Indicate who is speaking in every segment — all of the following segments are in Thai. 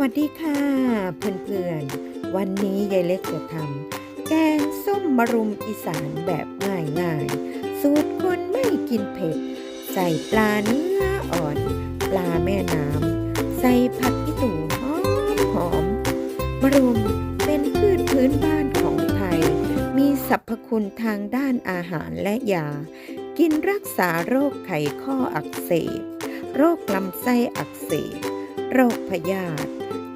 Speaker 1: วัสดีค่ะเพื่อนๆ วันนี้ยายเล็กจะทำแกงส้มมะรุมอีสานแบบง่ายๆ สูตรคนไม่กินเผ็ด ใส่ปลาเนื้ออ่อน ปลาแม่น้ำ ใส่ผักอีตูหอมหอมมะรุมเป็นพืชพื้นบ้านของไทย มีสรรพคุณทางด้านอาหารและยา กินรักษาโรคไขข้ออักเสบ โรคลำไส้อักเสบโรคพยาธิ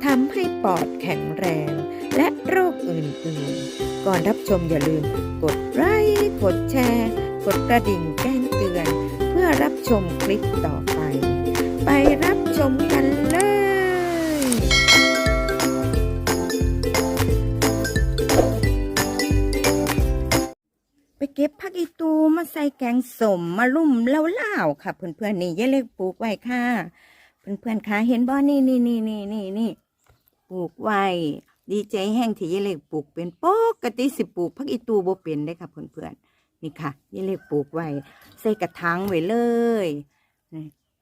Speaker 1: ทำให้ปอดแข็งแรง และโรคอื่นๆ ก่อนรับชมอย่าลืมกดไลค์กดแชร์ กดกระดิ่งแจ้งเตือน เพื่อรับชมคลิปต่อไป ไปรับชมกันเลยไปเก็บผักอีตูมาใส่แกงสมมาลุ่มเล่าๆค่ะ เพื่อนๆนี่ยายเล็กปลูกไว้ค่ะ เพื่อนๆคะเห็นบ่นี่นี่นี่นี่นี่นี่ ปลูกไว้ ดีใจแห้งที่ยายเล็กปลูกเป็นปกติสิปลูกผักอีตูบ่เป็นได้ค่ะเพื่อนๆนี่ค่ะยายเล็กปลูกไว้ใส่กระถางไว้เลย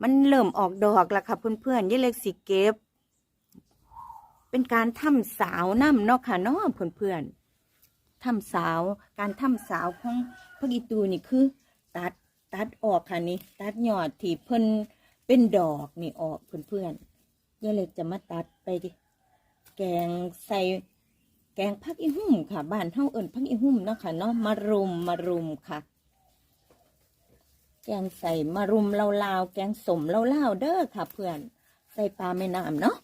Speaker 1: มันเริ่มออกดอกแล้วค่ะเพื่อนๆยายเล็กสิเก็บ เป็นการทำสาวน้ำเนาะค่ะเนาะเพื่อนๆทำสาวการทำสาวของพระอีตูนี่คือ ตัดตัดออกค่ะนี่ตัดยอดที่เพิ่นเป็นดอกนี่ออกเพื่อนๆยายเล็กจะมาตัดไปดิ แกงใส่แกงพักอีหุ่มค่ะ บ้านเฮาเอิ้นพักอีหุ่มนะค่ะเนาะมารุมมารุมค่ะ แกงใส่มารุมลาวๆแกงสมลาวๆเด้อค่ะ เพื่อน ใส่ปลาแม่น้ำเนาะ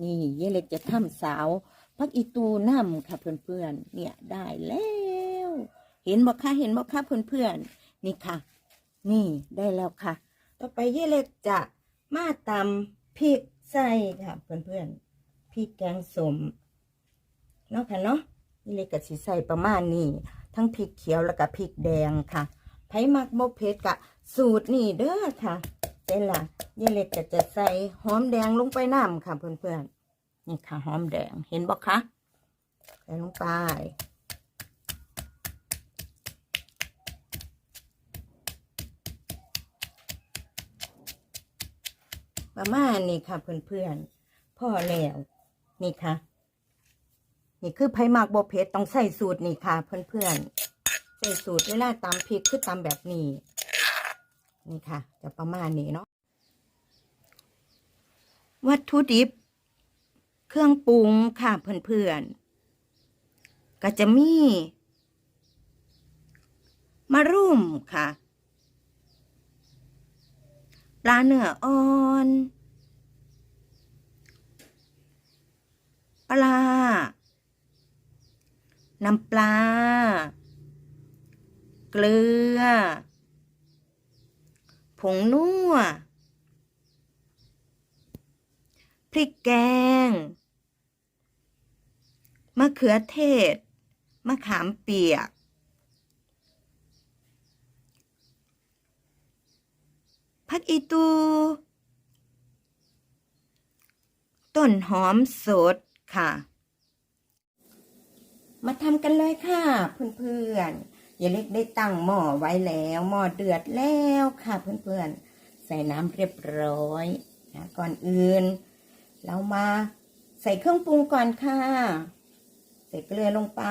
Speaker 1: นี่ยายเล็กจะทำสาว พักอีตูน้ำค่ะ เพื่อนๆเนี่ยได้แล้วเห็นบ่คะเห็นบ่คะเพื่อนๆนี่ค่ะ นี่ได้แล้วค่ะ ต่อไปเยเล็กจะมาตำพริกใส่ค่ะ เพื่อนๆ พริกแกงสมเนาะค่ะเนาะเย่เล็กก็สิใส่ประมาณนี้ ทั้งพริกเขียวแล้วก็พริกแดงค่ะไผ่มักบ่เผ็ดกะ สูตรนี่เด้อค่ะเป็นล่ะเย่เล็กก็จะใส่หอมแดงลงไปน้ำค่ะเพื่อนๆนี่ค่ะหอมแดงเห็นบ่คะใส่ลงไปประมาณนี้ค่ะเพื่อนๆพ่อแล้ว นี่ค่ะ นี่คือไผ่หมักบเผ็ดต้องใส่สูตรนี่ค่ะ เพื่อนๆ ใส่สูตรเวลาตำพริกคือตำแบบนี้ นี่ค่ะ จะประมาณนี้เนาะ วัตถุดิบ เครื่องปรุงค่ะเพื่อนๆ ก็จะมีมะรุมค่ะปลาเนื้ออ่อน ปลา น้ำปลา เกลือ ผงนัว พริกแกง มะเขือเทศ มะขามเปียก ผักอีตูต้นหอมสด ค่ะ มาทำกันเลยค่ะ เพื่อนๆอย่าเล็กได้ตั้งหม้อไว้แล้วหม้อเดือดแล้วค่ะ เพื่อนๆ ใส่น้ำเรียบร้อยนะก่อนอื่น เรามาใส่เครื่องปรุงก่อนค่ะ ใส่เกลือลงไป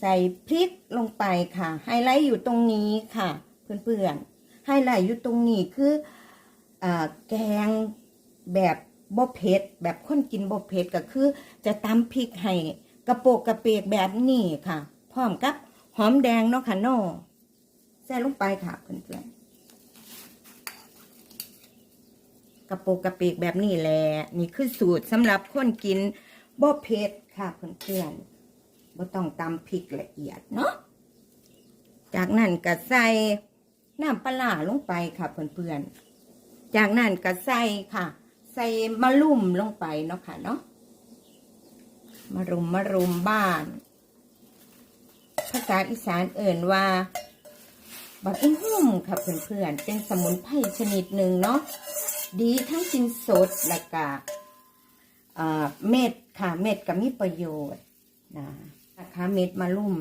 Speaker 1: ใส่พริกลงไปค่ะ ไฮไลท์อยู่ตรงนี้ค่ะ เพื่อนๆ ไฮไลท์อยู่ตรงนี้คืออาแกงแบบบ่เผ็ดแบบคนกินบ่เผ็ดก็คือ จะตำพริกให้กระโปกกระเปกแบบนี้ค่ะ พร้อมกับหอมแดงเนาะค่ะเนอใส่ลงไปค่ะเพื่อนๆกระโปกกระเปกแบบนี้แหละนี่คือสูตรสำหรับคนกินบ่เผ็ดค่ะเพื่อนๆบ่ต้องตำพริกละเอียดเนาะจากนั้นก็ใส่ น้ำปลาร้าลงไปค่ะเพื่อนๆ จากนั้นก็ใส่ค่ะ ใส่มะลุ่มลงไปเนาะค่ะเนาะมะรุมมะรุมบ้าน ภาษาอีสานเอ่นว่าบักอุ้มหุ่มค่ะเพื่อนๆ เป็นสมุนไพรชนิดหนึ่งเนาะดีทั้งกินสดและก็เอ่อเม็ดค่ะ เม็ดก็มีประโยชน์นะนะคะเม็ดมะลุ่ม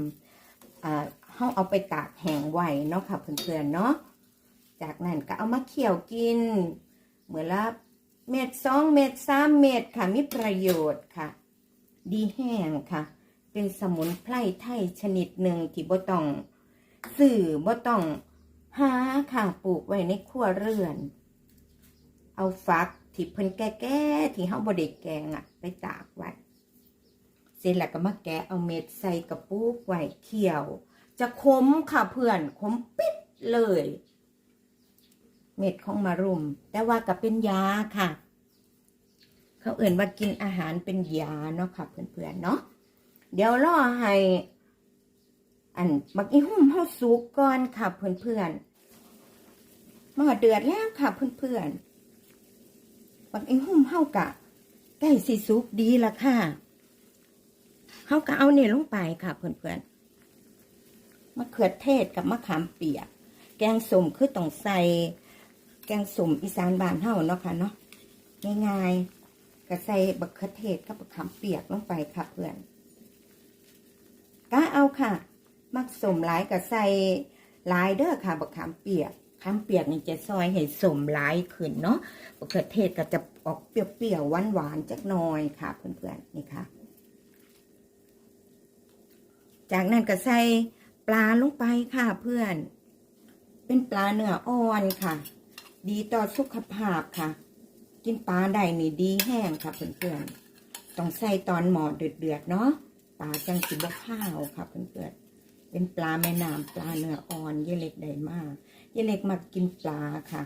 Speaker 1: เขาเอาไปตากแห้งไว้เนาะค่ะเพื่อนๆเนาะจากนั้นก็เอามาเคี่ยวกินเหมื่อละเม็ดสองเม็ดสามเม็ดค่ะมีประโยชน์ค่ะ ดีแห้งค่ะ เป็นสมุนไพรไทยชนิดหนึ่งที่บ่ต้องสื่อบ่ต้องหาค่ะปลูกไว้ในครัวเรือน เอาฟักที่เพิ่นแก่ๆที่เฮาบ่ได้แกงอะไปตากไว้เสร็จแล้วก็มาแกะเอาเม็ดใส่กระปุกไว้เคี่ยว จะขมค่ะเพื่อนขมปิดเลย เม็ดของมารุม แต่ว่าก็เป็นยาค่ะ เขาเอื่นว่ากินอาหารเป็นยาเนาะค่ะเพื่อนๆเนาะเดี๋ยวรอให้ อันบักอีหุ่มเฮาสุกก่อนค่ะเพื่อนๆหม้อเดือดแล้วค่ะเพื่อนๆบักอีหุ่มเฮากะใกล้สิสุกดีละค่ะเฮาก็เอาเนี่ลงไปค่ะเพื่อนๆ มะเขือเทศกับมะขามเปียก แกงส้มคือต้องใส่ แกงส้มอีสานบานเฮาเนาะค่ะเนาะง่ายๆก็ใส่บักเขือเทศกับมะขามเปียกลงไปค่ะเพื่อนก็เอาค่ะ มักสมหลายก็ใส่หลายเด้อค่ะบักขามเปียกขามเปียกนี่จะซอยให้สมหลายขึ้นเนาะบักเขือเทศก็จะออกเปรี้ยวๆหวานๆจักหน่อยค่ะ เพื่อนๆนี่ค่ะ จากนั้นก็ใส่ ปลาลงไปค่ะเพื่อน เป็นปลาเนื้ออ่อนค่ะ ดีต่อสุขภาพค่ะ กินปลาได้นี่ดีแห้งค่ะเพื่อนๆต้องใส่ตอนหมอเดือดๆเนาะปลาจังสิบข้าวค่ะเพื่อนๆเป็นปลาแม่น้ำปลาเนื้ออ่อนเยเล็กได้มากเยเล็กมากินปลาค่ะ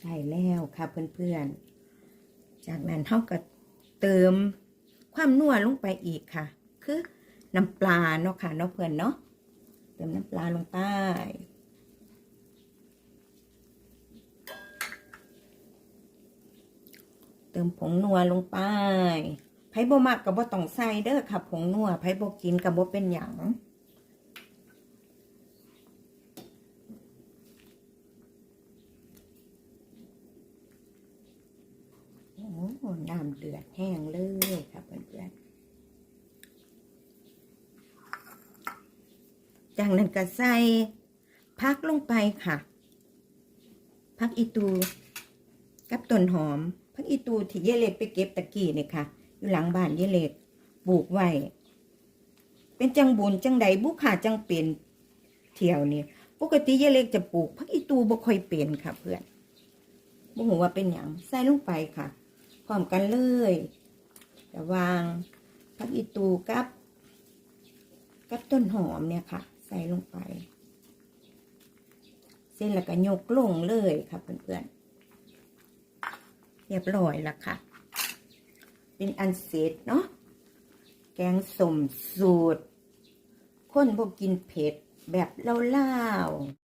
Speaker 1: ใส่แล้วค่ะเพื่อนๆ จากนั้นเท่ากับเติมความนัวลงไปอีกค่ะ คือน้ำปลาเนาะค่ะเนาะเพื่อนเนาะเติมน้ำปลาลงไปเติมผงนัวลงไปไผ่บ่มักกับบ่ต้องใส่เด้อค่ะ ผงนัวไผ่บ่กินกับบ่เป็นหยังโอ้น้ำเดือดแห้งเลยค่ะเพื่อนๆ จากนั้นก็ใส่พักลงไปค่ะ พักอีตู กับต้นหอม พักอีตูที่เยเล็กไปเก็บตะกี้เนี่ยค่ะ อยู่หลังบ้านเยเล็กปลูกไว้ เป็นจังบุญจังใดบุขาจังเป็นเที่ยวนี่ปกติเยเล็กจะปลูกพักอีตูบ่ค่อยเป็นค่ะ เพื่อนบ่หูว่าเป็นอย่างใส่ลงไปค่ะพร้อมกันเลยระวางพักอีตูกับ กับต้นหอมเนี่ยค่ะ ส่ลงไป เส้นแล้วก็ยกลงเลยค่ะเพื่อนๆเรียบร้อยแล้วค่ะ เป็นอันเสร็จเนาะแกงสมสูตรคนพวกกินเผ็ดแบบเล่าๆ